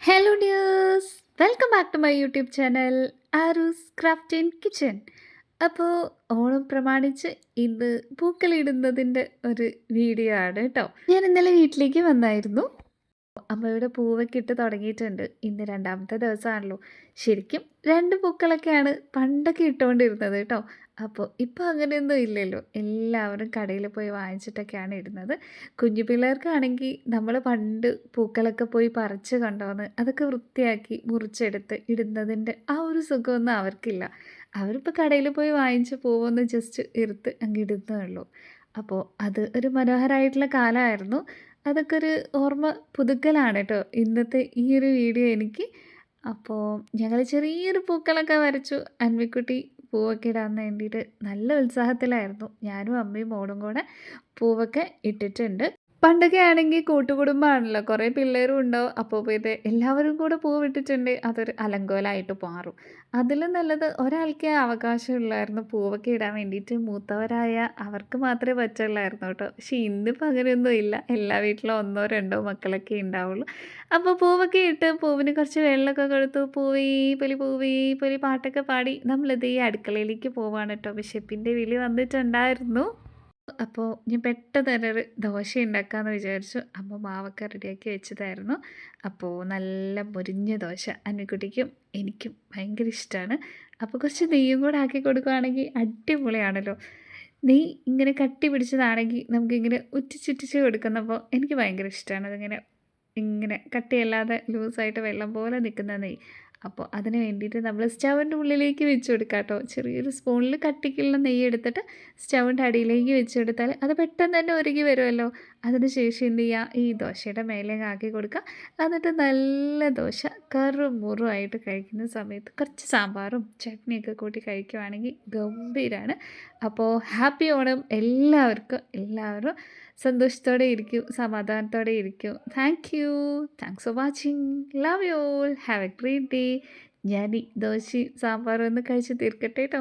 Hello dears welcome back to my YouTube channel Aaru's craft and kitchen അപ്പോൾ ഓണം പ്രമാണിച്ച് ഇന്ന് പൂക്കളിടുന്നതിന്റെ ഒരു വീഡിയോ ആണ് കേട്ടോ ഞാൻ ഇന്നലെ വീട്ടിലേക്ക് വന്നായിരുന്നു. അമ്മയുടെ പൂവൊക്കെ ഇട്ട് തുടങ്ങിയിട്ടുണ്ട്. ഇന്ന് രണ്ടാമത്തെ ദിവസമാണല്ലോ. ശരിക്കും രണ്ട് പൂക്കളൊക്കെയാണ് പണ്ടൊക്കെ ഇട്ടുകൊണ്ടിരുന്നത് കേട്ടോ. അപ്പോൾ ഇപ്പോൾ അങ്ങനെയൊന്നും ഇല്ലല്ലോ. എല്ലാവരും കടയിൽ പോയി വാങ്ങിച്ചിട്ടൊക്കെയാണ് ഇടുന്നത്. കുഞ്ഞു പിള്ളേർക്കാണെങ്കിൽ നമ്മൾ പണ്ട് പൂക്കളൊക്കെ പോയി പറിച്ച് കൊണ്ടുവന്ന് അതൊക്കെ വൃത്തിയാക്കി മുറിച്ചെടുത്ത് ഇടുന്നതിന്റെ ആ ഒരു സുഖമൊന്നും അവർക്കില്ല. അവരിപ്പോൾ കടയിൽ പോയി വാങ്ങിച്ച പൂവൊന്ന് ജസ്റ്റ് എടുത്ത് അങ്ങ് ഇടുന്നേ ഉള്ളൂ. അപ്പോൾ അത് ഒരു മനോഹരമായിട്ടുള്ള കാലമായിരുന്നു. അതൊക്കെ ഒരു ഓർമ്മ പുതുക്കലാണ് കേട്ടോ ഇന്നത്തെ ഈ ഒരു വീഡിയോ എനിക്ക്. അപ്പോൾ ഞങ്ങൾ ചെറിയൊരു പൂക്കളൊക്കെ വരച്ചു. അൻവിക്കുട്ടി പൂവൊക്കെ ഇടാൻ വേണ്ടിയിട്ട് നല്ല ഉത്സാഹത്തിലായിരുന്നു. ഞാനും അമ്മയും മോളും കൂടെ പൂവൊക്കെ ഇട്ടിട്ടുണ്ട്. പണ്ടൊക്കെ ആണെങ്കിൽ കൂട്ടുകുടുംബമാണല്ലോ കുറേ പിള്ളേരും ഉണ്ടാവും. അപ്പോൾ ഇത് എല്ലാവരും കൂടെ പൂ വിട്ടിട്ടുണ്ട്. അതൊരു അലങ്കോലായിട്ട് മാറും. അതിലും നല്ലത് ഒരാൾക്കേ അവകാശമുള്ളായിരുന്നു പൂവൊക്കെ ഇടാൻ വേണ്ടിയിട്ട്. മൂത്തവരായ അവർക്ക് മാത്രമേ പറ്റുള്ളായിരുന്നു കേട്ടോ. പക്ഷേ ഇന്നിപ്പോൾ അങ്ങനെയൊന്നും ഇല്ല. എല്ലാ വീട്ടിലും ഒന്നോ രണ്ടോ മക്കളൊക്കെ ഉണ്ടാവുള്ളൂ. അപ്പോൾ പൂവൊക്കെ ഇട്ട് പൂവിന് കുറച്ച് വെള്ളമൊക്കെ കൊടുത്തു. പൂവീ പൊലി പൂവി പൊലി പാട്ടൊക്കെ പാടി നമ്മളിത് ഈ അടുക്കളയിലേക്ക് പോവാണ് കേട്ടോ. വിശപ്പിന്റെ വിളി വന്നിട്ടുണ്ടായിരുന്നു. അപ്പോൾ ഞാൻ പെട്ടെന്ന് തന്നെ ഒരു ദോശ ഉണ്ടാക്കാമെന്ന് വിചാരിച്ചു. അമ്മ മാവൊക്കെ റെഡിയാക്കി വെച്ചതായിരുന്നു. അപ്പോൾ നല്ല മുരിഞ്ഞ ദോശ അന്നിക്കുട്ടിക്കും എനിക്കും ഭയങ്കര ഇഷ്ടമാണ് അപ്പോൾ കുറച്ച് നെയ്യും കൂടെ ആക്കി കൊടുക്കുകയാണെങ്കിൽ അടിപൊളിയാണല്ലോ. നെയ്യ് ഇങ്ങനെ കട്ടി പിടിച്ചതാണെങ്കിൽ നമുക്കിങ്ങനെ ഉറ്റിച്ചുറ്റിച്ച് കൊടുക്കുന്നപ്പോൾ എനിക്ക് ഭയങ്കര ഇഷ്ടമാണ് അതിങ്ങനെ ഇങ്ങനെ കട്ടിയല്ലാതെ ലൂസായിട്ട് വെള്ളം പോലെ നിൽക്കുന്ന നെയ്യ്. അപ്പോൾ അതിന് വേണ്ടിയിട്ട് നമ്മൾ സ്റ്റൗവിന്റെ ഉള്ളിലേക്ക് വെച്ച് കൊടുക്കുക കേട്ടോ ചെറിയൊരു സ്പൂണിൽ കട്ടിക്കുള്ള നെയ്യ് എടുത്തിട്ട് സ്റ്റൗവിന്റെ അടിയിലേക്ക് വെച്ച് കൊടുത്താൽ അത് പെട്ടെന്ന് തന്നെ ഒരുങ്ങി വരുമല്ലോ. അതിനുശേഷം എന്ത് ചെയ്യുക ഈ ദോശയുടെ മേലെ ആക്കി കൊടുക്കുക. എന്നിട്ട് നല്ല ദോശ കറും മുറുമായിട്ട് കഴിക്കുന്ന സമയത്ത് കുറച്ച് സാമ്പാറും ചട്നിയൊക്കെ കൂട്ടി കഴിക്കുവാണെങ്കിൽ ഗംഭീരമാണ് അപ്പോൾ ഹാപ്പി ഓണം എല്ലാവർക്കും എല്ലാവരും സന്തോഷത്തോടെ ഇരിക്കും സമാധാനത്തോടെ ഇരിക്കും. Thank you. Thanks for watching. Love you all. Have a great day. ഞാൻ ഈ ദോശയും സാമ്പാറും ഒന്ന് കഴിച്ച് തീർക്കട്ടെ കേട്ടോ